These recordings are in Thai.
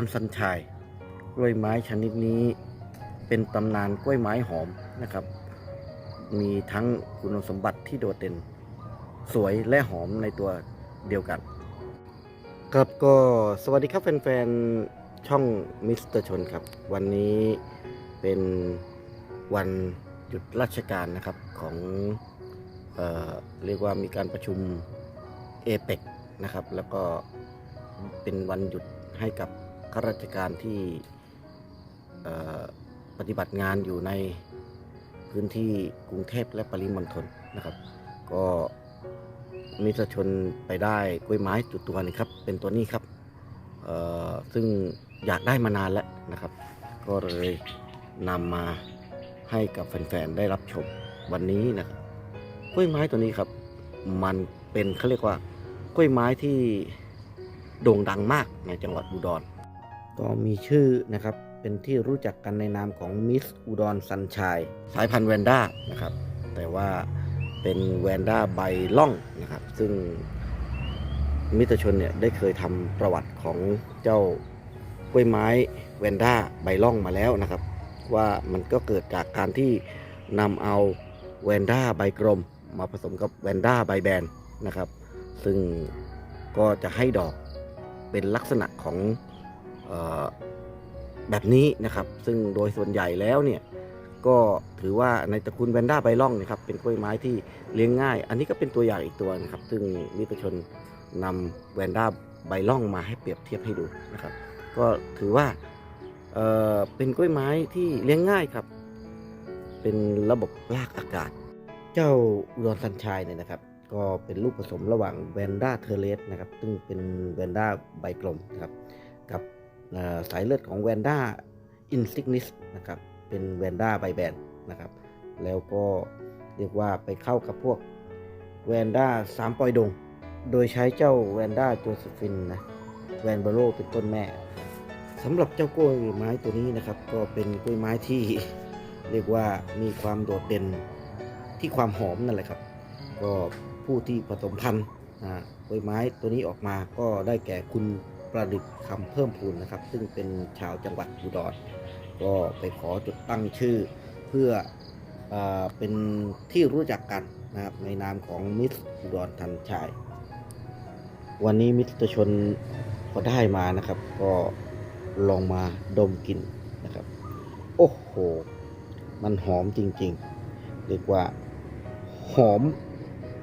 รสัญชัยกล้วยไม้ชนิดนี้เป็นตำนานกล้วยไม้หอมนะครับ มีทั้งคุณสมบัติที่โดดเด่น สวยและหอมในตัวเดียวกัน ครับก็สวัสดีครับแฟนๆ ช่องมิสเตอร์ชนครับ วันนี้เป็นวันหยุดราชการนะครับของเออเรียกว่ามีการประชุมเอเปกนะครับ แล้วก็เป็นวันหยุดให้กับ ข้าราชการที่ปฏิบัติงานอยู่ในพื้นที่กรุงเทพและปริมณฑลนะครับ ก็มิตรชนไปได้กล้วยไม้จุดตัวนึงครับ เป็นตัวนี้ครับซึ่งอยากได้มานานแล้วนะครับ ก็เลยนำมาให้กับแฟนๆได้รับชมวันนี้นะครับกล้วยไม้ตัวนี้ครับ มันเป็นเขาเรียกว่ากล้วยไม้ที่โด่งดังมากในจังหวัดอุดร ก็มีชื่อนะครับเป็นที่รู้จักกันในนามของมิสอุดรสันชัยสายพันธุ์แวนด้านะครับ แต่ว่าเป็นแวนด้าใบล่องนะครับ ซึ่งมิตรชนเนี่ยได้เคยทำประวัติของเจ้ากล้วยไม้แวนด้าใบล่องมาแล้วนะครับ ว่ามันก็เกิดจากการที่นำเอาแวนด้าใบกลมมาผสมกับแวนด้าใบแบนนะครับ ซึ่งก็จะให้ดอกเป็นลักษณะของ แบบนี้นะครับ ซึ่งโดยส่วนใหญ่แล้วเนี่ยก็ถือว่าในตระกูลแวนด้าใบล่องนะครับเป็นกล้วยไม้ที่เลี้ยงง่าย อันนี้ก็เป็นตัวอย่างอีกตัวนะครับ ซึ่งมิตรชนนำแวนด้าใบล่องมาให้เปรียบเทียบให้ดูนะครับ ก็ถือว่าเเป็นกล้วยไม้ที่เลี้ยงง่ายครับ เป็นระบบรากอากาศ เจ้าอุดรสัญชัยเนี่ยนะครับ ก็เป็นลูกผสมระหว่างแวนด้าเทเลสนะครับ ซึ่งเป็นแวนด้าใบกลมนะครับกับ สายเลือดของแวนด้าอินซิกนิสนะครับเป็นแวนด้าใบแบนนะครับแล้วก็เรียกว่าไปเข้ากับพวกแวนด้าสามปอยดง โดยใช้เจ้าแวนด้าโจเซฟินนะแวนเบโรเป็นต้นแม่สำหรับเจ้ากล้วยไม้ตัวนี้นะครับ ก็เป็นกล้วยไม้ที่เรียกว่ามีความโดดเด่นที่ความหอมนั่นแหละครับ ก็ผู้ที่ผสมพันธุ์กล้วยไม้ตัวนี้ออกมาก็ได้แก่คุณ ประดิษฐ์คำเพิ่มพูนนะครับ ซึ่งเป็นชาวจังหวัดอุดรก็ไปขอจุดตั้งชื่อเพื่อเอเป็นที่รู้จักกันนะครับในนามของมิสอุดรทันชัยวันนี้มิสตรชนก็ได้มานะครับ ก็ลองมาดมกลิ่นนะครับ โอ้โห มันหอมจริงๆ เรียกว่าหอม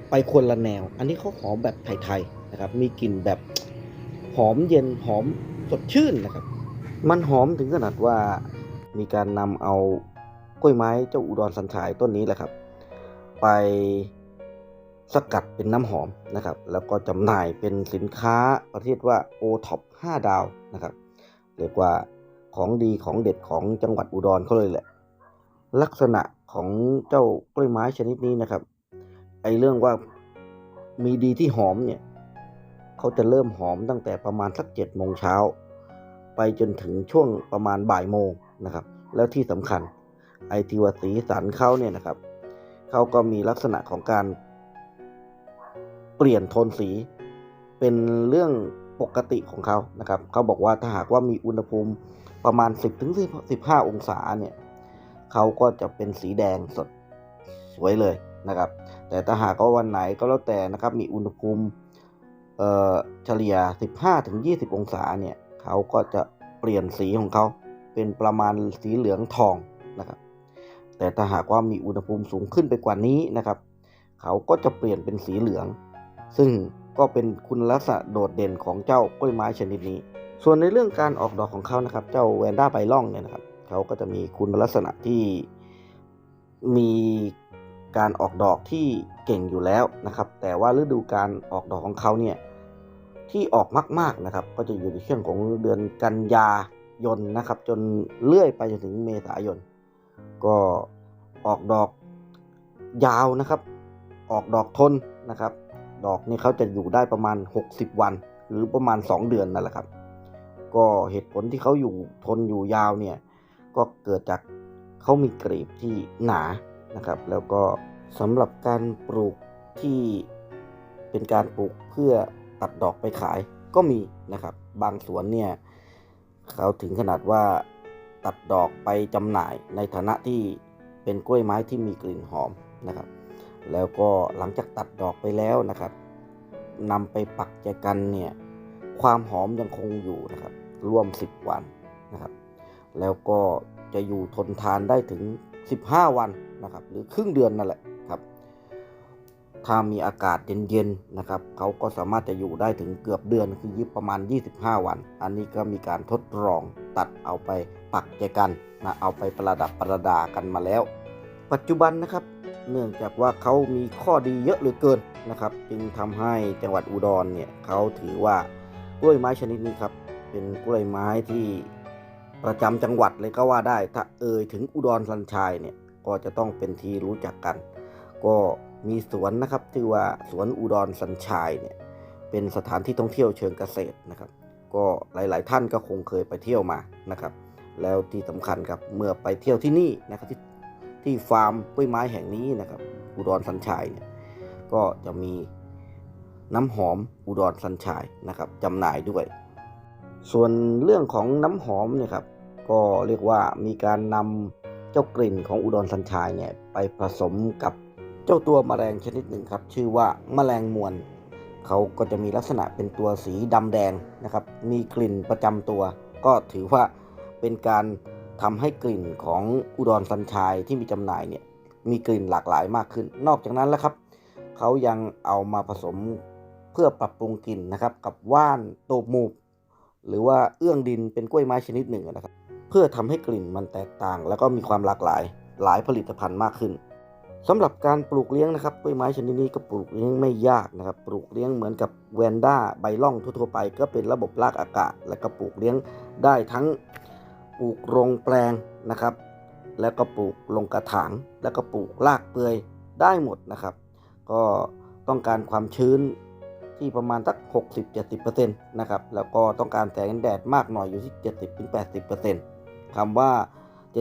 ไปคนละแนว อันนี้เขาหอมแบบไทยๆนะครับ มีกลิ่นแบบ หอมเย็นหอมสดชื่นนะครับ มันหอมถึงขนาดว่ามีการนำเอากล้วยไม้เจ้าอุดรสันชายต้นนี้แหละครับ ไปสกัดเป็นน้ำหอมนะครับ แล้วก็จำหน่ายเป็นสินค้าประเภทว่า o t o p 5ดาวนะครับ เรียกว่าของดีของเด็ดของจังหวัดอุดรเขาเลยแหละ ลักษณะของเจ้ากล้วยไม้ชนิดนี้นะครับไอเรื่องว่ามีดีที่หอมเนี่ย เขาจะเริ่มหอมตั้งแต่ประมาณสักเจ็ดโมงเช้า ไปจนถึงช่วงประมาณบ่ายโมงนะครับ แล้วที่สำคัญไอที่ว่าสีสันเขาเนี่ยนะครับเขาก็มีลักษณะของการเปลี่ยนโทนสี เป็นเรื่องปกติของเขานะครับเขาบอกว่าถ้าหากว่ามีอุณหภูมิประมาณ 10ถึง15 องศาเนี่ยเขาก็จะเป็นสีแดงสดสวยเลยนะครับ แต่ถ้าหากว่าวันไหนก็แล้วแต่นะครับ มีอุณหภูมิ เฉลี่ย 15-20 องศาเนี่ยเขาก็จะเปลี่ยนสีของเขาเป็นประมาณสีเหลืองทองนะครับแต่ถ้าหากว่ามีอุณหภูมิสูงขึ้นไปกว่านี้นะครับ เขาก็จะเปลี่ยนเป็นสีเหลือง ซึ่งก็เป็นคุณลักษณะโดดเด่นของเจ้ากล้วยไม้ชนิดนี้ ส่วนในเรื่องการออกดอกของเขานะครับ เจ้าแวนด้าไบล่องเนี่ยนะครับ เขาก็จะมีคุณลักษณะที่มีการออกดอกที่เก่งอยู่แล้วนะครับ แต่ว่าฤดูการออกดอกของเขาเนี่ย ที่ออกมาก ๆนะครับ ก็จะอยู่ในช่วงของเดือนกันยายนนะครับ จนเลื่อยไปจนถึงเมษายน ก็ออกดอกยาวนะครับ ออกดอกทนนะครับ ดอกนี่เขาจะอยู่ได้ประมาณ 60 วัน หรือประมาณ 2 เดือนนั่นแหละครับ ก็เหตุผลที่เขาอยู่ทนอยู่ยาวเนี่ยก็เกิดจากเขามีกรีบที่หนานะครับ แล้วก็สำหรับการปลูกที่เป็นการปลูกเพื่อ ตัดดอกไปขายก็มีนะครับ บางสวนเนี่ยเขาถึงขนาดว่าตัดดอกไปจำหน่ายในฐานะที่เป็นกล้วยไม้ที่มีกลิ่นหอมนะครับ แล้วก็หลังจากตัดดอกไปแล้วนะครับนำไปปักแจกันเนี่ยความหอมยังคงอยู่นะครับ ร่วม 10 วันนะครับ แล้วก็จะอยู่ทนทานได้ถึง 15 วันนะครับ หรือครึ่งเดือนนั่นแหละ ถ้ามีอากาศเย็นๆนะครับเขาก็สามารถจะอยู่ได้ถึงเกือบเดือนคือยิบประมาณ 25 วัน อันนี้ก็มีการทดลองตัดเอาไปปักแจกันนะเอาไปประดับประดากันมาแล้ว ปัจจุบันนะครับ เนื่องจากว่าเขามีข้อดีเยอะเหลือเกินนะครับ จึงทำให้จังหวัดอุดรเนี่ยเขาถือว่ากล้วยไม้ชนิดนี้ครับเป็นกล้วยไม้ที่ประจำจังหวัดเลยก็ว่าได้ ถ้าเอ่ยถึงอุดรสัญชัยเนี่ยก็จะต้องเป็นที่รู้จักกัน ก็ มีสวนนะครับที่ว่าสวนอุดรสัญชัยเนี่ยเป็นสถานที่ท่องเที่ยวเชิงเกษตรนะครับ ก็หลาย ๆ ท่านก็คงเคยไปเที่ยวมานะครับ แล้วที่สำคัญครับเมื่อไปเที่ยวที่นี่นะครับที่ที่ฟาร์มกล้วยไม้แห่งนี้นะครับ อุดรสัญชัยเนี่ยก็จะมีน้ำหอมอุดรสัญชัยนะครับจำหน่ายด้วย ส่วนเรื่องของน้ำหอมเนี่ยครับก็เรียกว่ามีการนำเจ้ากลิ่นของอุดรสัญชัยเนี่ยไปผสมกับ เจ้าตัวแมลงชนิดหนึ่งครับ ชื่อว่าแมลงมวนเขาก็จะมีลักษณะเป็นตัวสีดำแดงนะครับ มีกลิ่นประจำตัว ก็ถือว่าเป็นการทำให้กลิ่นของอุดรสัญชัยที่มีจำหน่ายเนี่ยมีกลิ่นหลากหลายมากขึ้น นอกจากนั้นแล้วครับเขายังเอามาผสมเพื่อปรับปรุงกลิ่นนะครับ กับว่านโตบมูบหรือว่าเอื้องดินเป็นกล้วยไม้ชนิดหนึ่งนะครับ เพื่อทำให้กลิ่นมันแตกต่าง แล้วก็มีความหลากหลายหลายผลิตภัณฑ์มากขึ้น สำหรับการปลูกเลี้ยงนะครับกล้วยไม้ชนิดนี้ก็ปลูกเลี้ยงไม่ยากนะครับ ปลูกเลี้ยงเหมือนกับแวนด้าใบล่องทั่วๆไป ก็เป็นระบบรากอากาศ และก็ปลูกเลี้ยงได้ทั้งปลูกลงแปลงนะครับ แล้วก็ปลูกลงกระถาง แล้วก็ปลูกรากเปื่อยได้หมดนะครับ ก็ต้องการความชื้นที่ประมาณสัก 60-70%นะครับ แล้วก็ต้องการแสงแดดมากหน่อยอยู่ที่ 70-80%คำว่า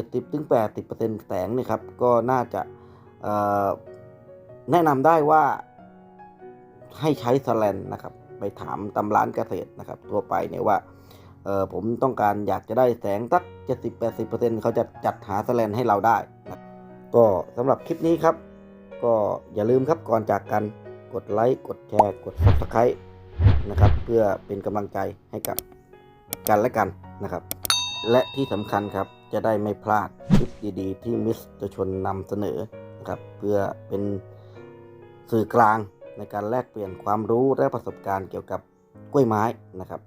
70-80%แสงเนี่ยครับก็น่าจะ แนะนำได้ว่าให้ใช้สแลนนะครับ ไปถามตำร้านเกษตรนะครับ ทั่วไปเนี่ยว่าผมต้องการอยากจะได้แสงสัก 70-80%เขาจะจัดหาสแลนให้เราได้นะก็สำหรับคลิปนี้ครับ ก็อย่าลืมครับก่อนจากกันกดไลค์กดแชร์กด subscribe นะครับ เพื่อเป็นกำลังใจให้กับกันและกันนะครับ และที่สำคัญครับจะได้ไม่พลาดคลิปดีๆ ที่มิสเตอร์ชนนำเสนอ ครับ เพื่อเป็นสื่อกลางในการแลกเปลี่ยนความรู้และประสบการณ์เกี่ยวกับกล้วยไม้นะครับ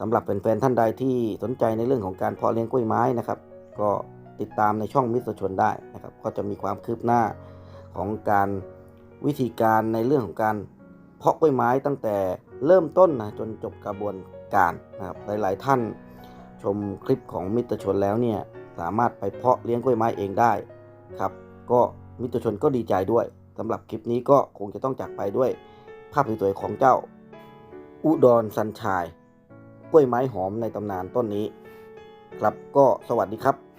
สำหรับแฟนๆท่านใดที่สนใจในเรื่องของการเพาะเลี้ยงกล้วยไม้นะครับ ก็ติดตามในช่องมิสเตรชนได้นะครับ ก็จะมีความคืบหน้าของการวิธีการในเรื่องของการเพาะกล้วยไม้ตั้งแต่เริ่มต้นนะจนจบกระบวนการนะครับหลาย ๆ ท่านชมคลิปของมิตรชนแล้วเนี่ยสามารถไปเพาะเลี้ยงกล้วยไม้เองได้ครับ ก็ มิตรชนก็ดีใจด้วยสำหรับคลิปนี้ก็คงจะต้องจากไปด้วยภาพสวยๆของเจ้า อุดรสันชายกล้วยไม้หอมในตำนานต้นนี้ ครับก็สวัสดีครับ